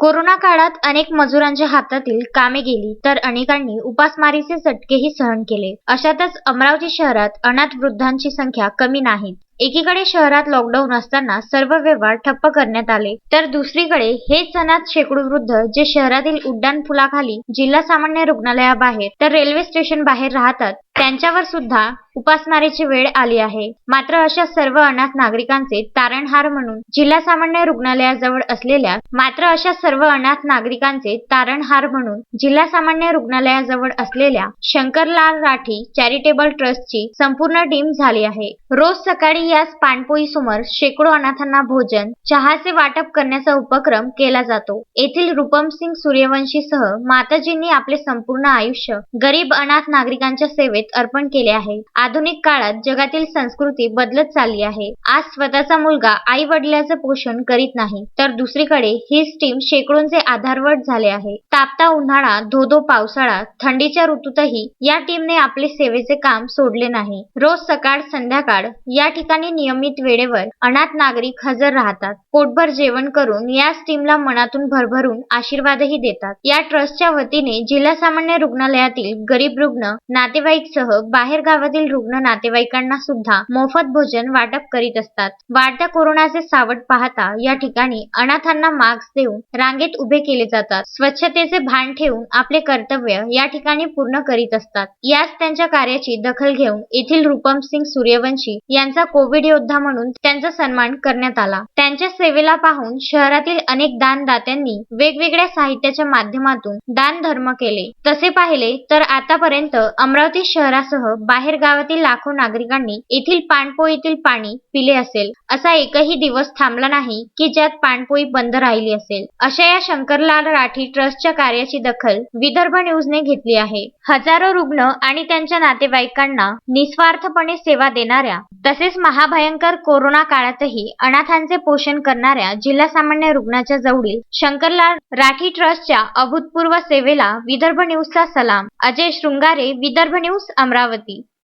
Corona काळात अनेक मजुरांच्या हातातील कामे गेली तर अनेकांनी उपासमारीचे चटकेही सहन केले. अशातच अमरावती शहरात अनाथ वृद्धांची संख्या कमी नाही. एकीकडे शहरात लॉकडाऊन असताना सर्व व्यवहार ठप्प करण्यात आले तर दुसरीकडे हेच अनाथ शेकडो वृद्ध जे शहरातील उड्डाण पुलाखाली जिल्हा सामान्य रुग्णालयाबाहेर तर रेल्वे स्टेशन बाहेर राहतात त्यांच्यावर सुद्धा उपासमारीची वेळ आली आहे. मात्र अशा सर्व अनाथ नागरिकांचे तारणहार म्हणून जिल्हा सामान्य रुग्णालयाजवळ असलेल्या मात्र अशा सर्व अनाथ नागरिकांचे तारणहार म्हणून जिल्हा सामान्य रुग्णालयाजवळ असलेल्या शंकरलाल राठी चॅरिटेबल ट्रस्टची संपूर्ण टीम झाली आहे. रोज सकाळी याच पाणपोई समोर शेकडो अनाथांना भोजन चहाचे वाटप करण्याचा उपक्रम केला जातो. येथील रूपमसिंग सूर्यवंशी सह माताजींनी आपले संपूर्ण आयुष्य गरीब अनाथ नागरिकांच्या सेवेत अर्पण केले आहे. आधुनिक काळात जगातील संस्कृती बदलत चालली आहे. आज स्वतःचा मुलगा आई वडिलांचं पोषण करीत नाही तर दुसरीकडे हीच टीम शेकडोंचे आधारवट झाले आहे. तापता उन्हाळा धोधो पावसाळा थंडीच्या ऋतूतही या टीमने आपले सेवेचे काम सोडले नाही. रोज सकाळ संध्याकाळ या ठिकाणी नियमित वेळेवर अनाथ नागरिक हजर राहतात. पोटभर जेवण करून याच टीमला मनातून भरभरून आशीर्वादही देतात. या ट्रस्टच्या वतीने जिल्हा सामान्य रुग्णालयातील गरीब रुग्ण नातेवाईक सह बाहेर गावातील रुग्ण नातेवाईकांना सुद्धा मोफत भोजन वाटप करीत असतात. वाढत्या कोरोनाचे सावट पाहता या ठिकाणी अनाथांना मास्क देऊन रांगेत उभे केले जातात. स्वच्छतेचे भान ठेवून आपले कर्तव्य या ठिकाणी पूर्ण करीत असतात. याच त्यांच्या कार्याची दखल घेऊन येथील रूपमसिंग सूर्यवंशी यांचा कोविड योद्धा म्हणून त्यांचा सन्मान करण्यात आला. त्यांच्या सेवेला पाहून शहरातील अनेक दानदात्यांनी वेगवेगळ्या साहित्याच्या माध्यमातून दान धर्म केले. तसे पाहिले तर आतापर्यंत अमरावती शहरासह बाहेर गावातील लाखो नागरिकांनी येथील पाणपोईतील पाणी पिले असेल. असा एकही दिवस थांबला नाही की ज्यात पाणपोई बंद राहिली असेल. अशा या शंकरलाल राठी ट्रस्टच्या कार्याची दखल विदर्भ न्यूजने घेतली आहे. हजारो रुग्ण आणि त्यांच्या नातेवाईकांना निस्वार्थपणे सेवा देणाऱ्या तसेच महाभयंकर कोरोना काळातही अनाथांचे पोषण करणाऱ्या जिल्हा सामान्य रुग्णाच्या जवळील शंकरलाल राठी ट्रस्टच्या अभूतपूर्व सेवेला विदर्भ न्यूजचा सलाम. अजय शृंगारे विदर्भ न्यूज अमरावती.